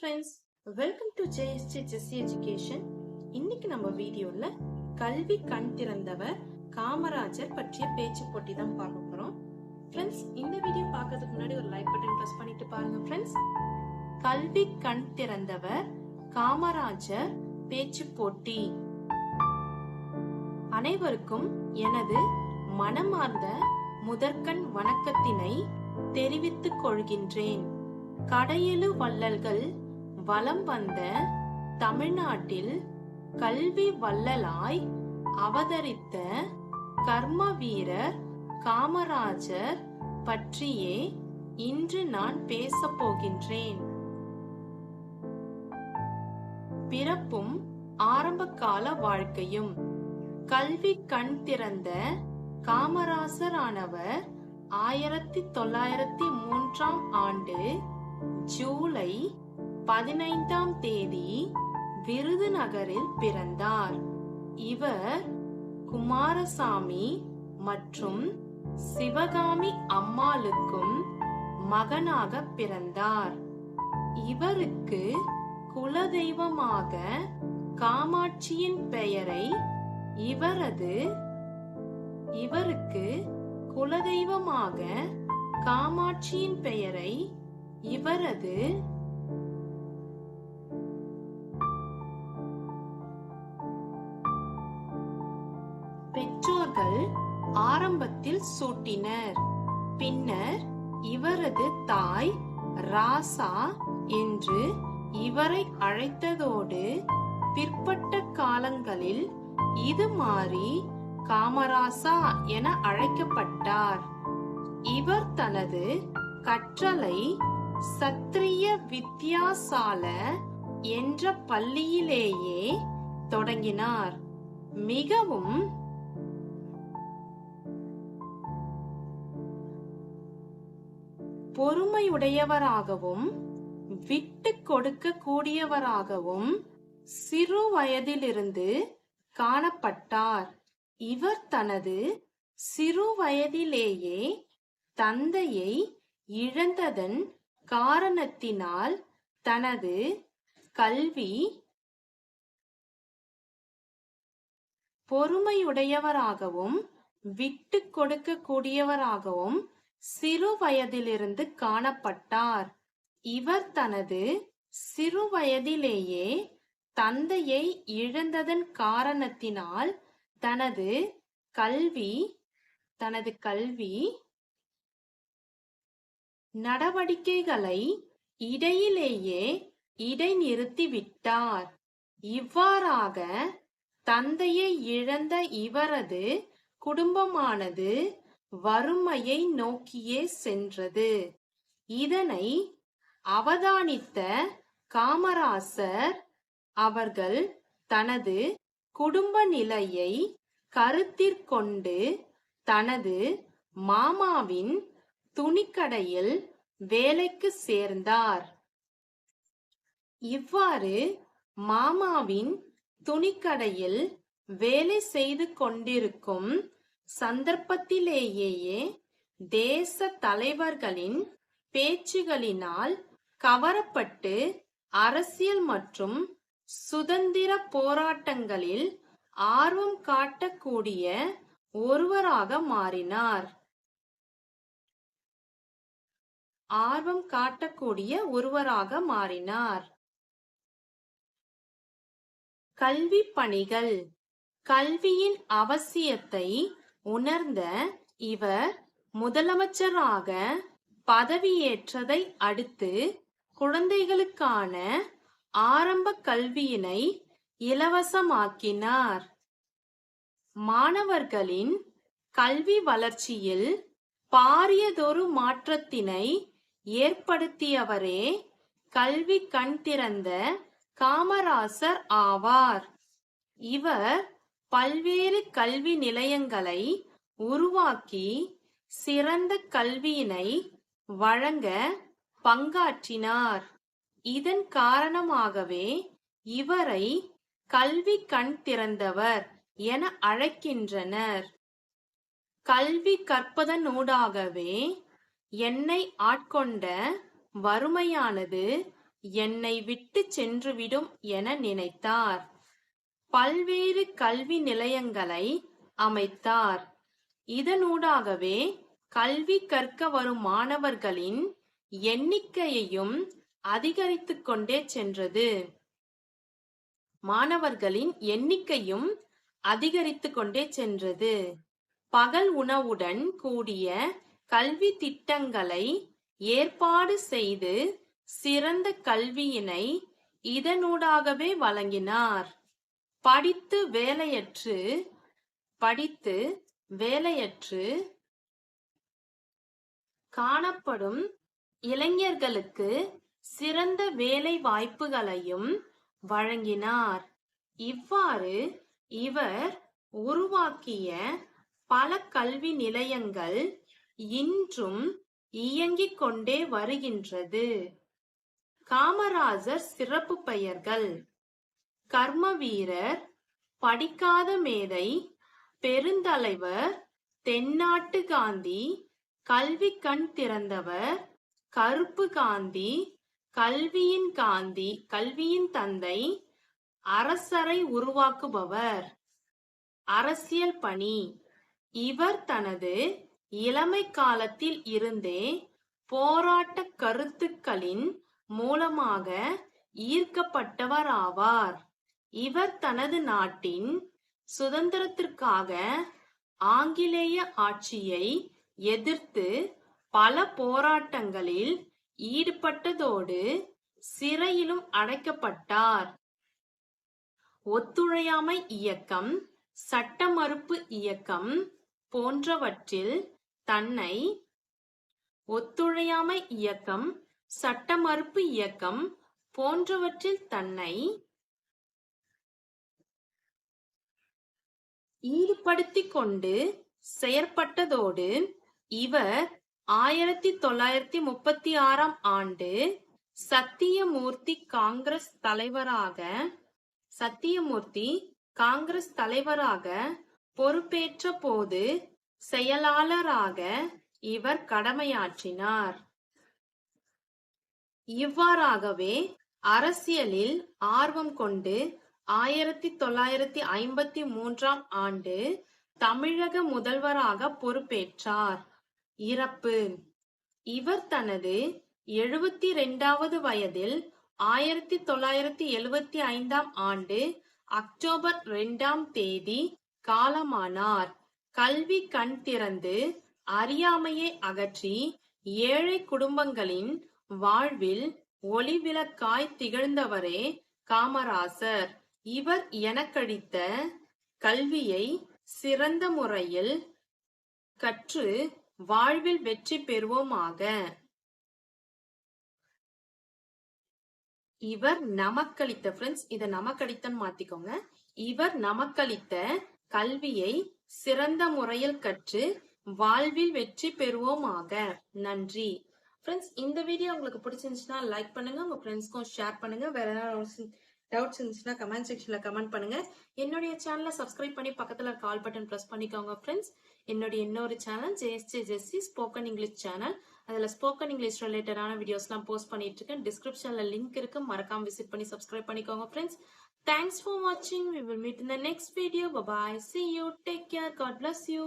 Friends welcome to JST Jessie education இன்னைக்கு நம்ம வீடியோல கல்வி கண் திறந்தவர் காமராஜர் பற்றிய பேச்சு போட்டி தான் பார்க்க போறோம். ஃப்ரெண்ட்ஸ் இந்த வீடியோ பார்க்கறதுக்கு முன்னாடி ஒரு லைக் பட்டன் பிரஸ் பண்ணிட்டு பாருங்க ஃப்ரெண்ட்ஸ் கல்வி கண் திறந்தவர் காமராஜர் பேச்சு போட்டி. அனைவருக்கும் எனது மனமார்ந்த முதற்கண் வணக்கத்தினை தெரிவித்துக் கொள்கின்றேன். கடையெழு வள்ளல்கள் வலம் வந்த தமிழ்நாட்டில் கல்வி வள்ளலாய் அவதரித்த கர்ம வீரர் காமராஜர் பற்றியே இன்று நான் பேசப் போகின்றேன். பிறப்பும் ஆரம்பகால வாழ்க்கையும். கல்வி கண் திறந்த காமராசரானவர் ஆயிரத்தி தொள்ளாயிரத்தி மூன்றாம் ஆண்டு ஜூலை பதினைந்தாம் தேதி விருதுநகரில் பிறந்தார். இவர் குமாரசாமி மற்றும் சிவகாமி அம்மாளுக்கும் மகனாக பிறந்தார். இவருக்கு குலதெய்வமாக காமாட்சியின் பெயரை இவரது இவருக்கு குலதெய்வமாக காமாட்சியின் பெயரை இவரது பெற்றோர்கள் ஆரம்பத்தில் சூட்டினர். பின்னர் இவரது தாய் ராசா என்று இவரை அழைத்ததோடு பிற்பட்ட காலங்களில் இது மாறி காமராசா என அழைக்கப்பட்டார். இவர் தனது கற்றலை சத்திரிய வித்யாசால என்ற பள்ளியிலேயே தொடங்கினார். மிகவும் பொறுமையுடையவராகவும் விட்டு கொடுக்க கூடியவராகவும் சிறு வயதிலிருந்து காணப்பட்டார். இவர் தனது சிறு வயதிலேயே தந்தையை இழந்ததன் காரணத்தினால் தனது கல்வி பொறுமையுடையவராகவும் விட்டு கொடுக்க கூடியவராகவும் சிறு வயதிலிருந்து காணப்பட்டார். இவர் தனது சிறு வயதிலேயே தந்தையை இழந்ததன் காரணத்தினால் தனது கல்வி தனது கல்வி நடவடிக்கைகளை இடையிலேயே இடைநிறுத்திவிட்டார். இவ்வாறாக தந்தையை இழந்த இவரது குடும்பமானது வறுமையை நோக்கியே சென்றது. இதனை அவதானித்த காமராசர் அவர்கள் தனது குடும்ப நிலையை கருத்திற்கொண்டு தனது மாமாவின் துணிக்கடையில் வேலைக்கு சேர்ந்தார். இவ்வாறு மாமாவின் துணிக்கடையில் வேலை செய்து கொண்டிருக்கும் சந்தர்ப்பத்திலேயே தேச தலைவர்களின் பேச்சுகளினால் கவரப்பட்டு அரசியல் மற்றும் சுதந்திர போராட்டங்களில் ஆர்வம் காட்டக்கூடிய ஒருவராக மாறினார். ஆர்வம் காட்டக்கூடிய ஒருவராக மாறினார். கல்வி பணிகள் கல்வியின் அவசியத்தை உணர்ந்த இவர் முதலமைச்சராக பதவியேற்றதை அடுத்து குழந்தைகளுக்கான ஆரம்ப கல்வியினை இலவசமாக்கினார். மாணவர்களின் கல்வி வளர்ச்சியில் பாரியதொரு மாற்றத்தினை ஏற்படுத்தியவரே கல்வி கண் திறந்த காமராசர் ஆவார். இவர் பல்வேறு கல்வி நிலையங்களை உருவாக்கி சிறந்த கல்வியினை வழங்க பங்காற்றினார். இதன் காரணமாகவே இவரை கல்வி கண் திறந்தவர் என அழைக்கின்றனர். கல்வி கற்பதனூடாகவே என்னை ஆட்கொண்ட வறுமையானது என்னை விட்டு சென்றுவிடும் என நினைத்தார். பல்வேறு கல்வி நிலையங்களை அமைத்தார். இதனூடாகவே கல்வி கற்க வரும் மாணவர்களின் எண்ணிக்கையையும் அதிகரித்துக் கொண்டே சென்றது. மாணவர்களின் எண்ணிக்கையும் அதிகரித்துக் கொண்டே சென்றது. பகல் உணவுடன் கூடிய கல்வி திட்டங்களை ஏற்பாடு செய்து சிறந்த கல்வியினை இதனூடாகவே வழங்கினார். படித்து வேலையற்று படித்து வேலையற்று காணப்படும் இளைஞர்களுக்கு சிறந்த வேலை வாய்ப்புகளையும் வழங்கினார். இவ்வாறு இவர் உருவாக்கிய பல கல்வி நிலையங்கள் இன்றும் இயங்கிக் கொண்டே வருகின்றது. காமராஜர் சிறப்பு பெயர்கள் கர்ம வீரர் படிக்காத மேதை பெருந்தலைவர் தென்னாட்டு காந்தி கல்வி கண் திறந்தவர் கருப்பு காந்தி கல்வியின் காந்தி கல்வியின் தந்தை அரசரை உருவாக்குபவர் அரசியல் பணி. இவர் தனது இளமை காலத்தில் இருந்தே போராட்ட கருத்துக்களின் மூலமாக ஈர்க்கப்பட்டவர் ஆவார் இவர் தனது நாட்டின் சுதந்திரத்திற்காக ஆங்கிலேய ஆட்சியை எதிர்த்து பல போராட்டங்களில் ஈடுபட்டதோடு சிறையிலும் அடைக்கப்பட்டார். ஒத்துழையாமை இயக்கம் சட்ட மறுப்பு இயக்கம் போன்றவற்றில் தன்னை ஒத்துழையாமை இயக்கம் சட்ட மறுப்பு இயக்கம் போன்றவற்றில் தன்னை ஈடுபடுத்திக் கொண்டு செயற்பட்டதோடு இவர் ஆயிரத்தி தொள்ளாயிரத்தி முப்பத்தி ஆறாம் ஆண்டு சத்தியமூர்த்தி காங்கிரஸ் தலைவராக சத்தியமூர்த்தி காங்கிரஸ் தலைவராக பொறுப்பேற்ற போது செயலாளராக இவர் கடமையாற்றினார். இவ்வாறாகவே அரசியலில் ஆர்வம் கொண்டு ஆயிரத்தி தொள்ளாயிரத்தி ஐம்பத்தி மூன்றாம் ஆண்டு தமிழக முதல்வராக பொறுப்பேற்றார். இறப்பு. இவர் தனது எழுபத்தி இரண்டாவது வயதில் ஆயிரத்தி தொள்ளாயிரத்தி எழுபத்தி ஐந்தாம் ஆண்டு அக்டோபர் இரண்டாம் தேதி காலமானார். கல்வி கண் திறந்து அறியாமையை அகற்றி ஏழை குடும்பங்களின் வாழ்வில் ஒளிவிளக்காய் திகழ்ந்தவரே காமராசர். இவர் எனக்கழித்த கல்வியை சிறந்த முறையில் கற்று வாழ்வில் வெற்றி பெறுவோமாக. இவர் நமக்களித்த ஃப்ரெண்ட்ஸ் இத நமக்களித்தன்னு மாத்திக்கோங்க. இவர் நமக்களித்த கல்வியை சிறந்த முறையில் கற்று வாழ்வில் வெற்றி பெறுவோமாக. நன்றி. ஃப்ரெண்ட்ஸ் இந்த வீடியோ உங்களுக்கு பிடிச்சிருந்துச்சுன்னா லைக் பண்ணுங்க உங்க ஃப்ரெண்ட்ஸ்க்கும் ஷேர் பண்ணுங்க. வேற ஏதாவது டவுட்ஸ் இருந்துச்சுன்னா கமெண்ட் செக்ஷன்ல கமெண்ட் பண்ணுங்க. என்னுடைய சேனலை சப்ஸ்கிரைப் பண்ணி பக்கத்துல கால் பட்டன் ப்ரெஸ் பண்ணிக்கோங்க ஃப்ரெண்ட்ஸ் என்னுடைய இன்னொரு channel JST Jessie spoken English channel அதில் ஸ்போக்கன் இங்கிலீஷ் ரிலேட்டடான வீடியோஸ்லாம் போஸ்ட் பண்ணிட்டு இருக்கேன். டிஸ்கிரிப்ஷன்ல லிங்க் இருக்கு. மறக்காம விசிட் பண்ணி சப்ஸ்கிரைப் பண்ணிக்கோங்க ஃப்ரெண்ட்ஸ் தேங்க்ஸ் ஃபார் வாட்சிங் we will meet in the next video bye bye see you take care God bless you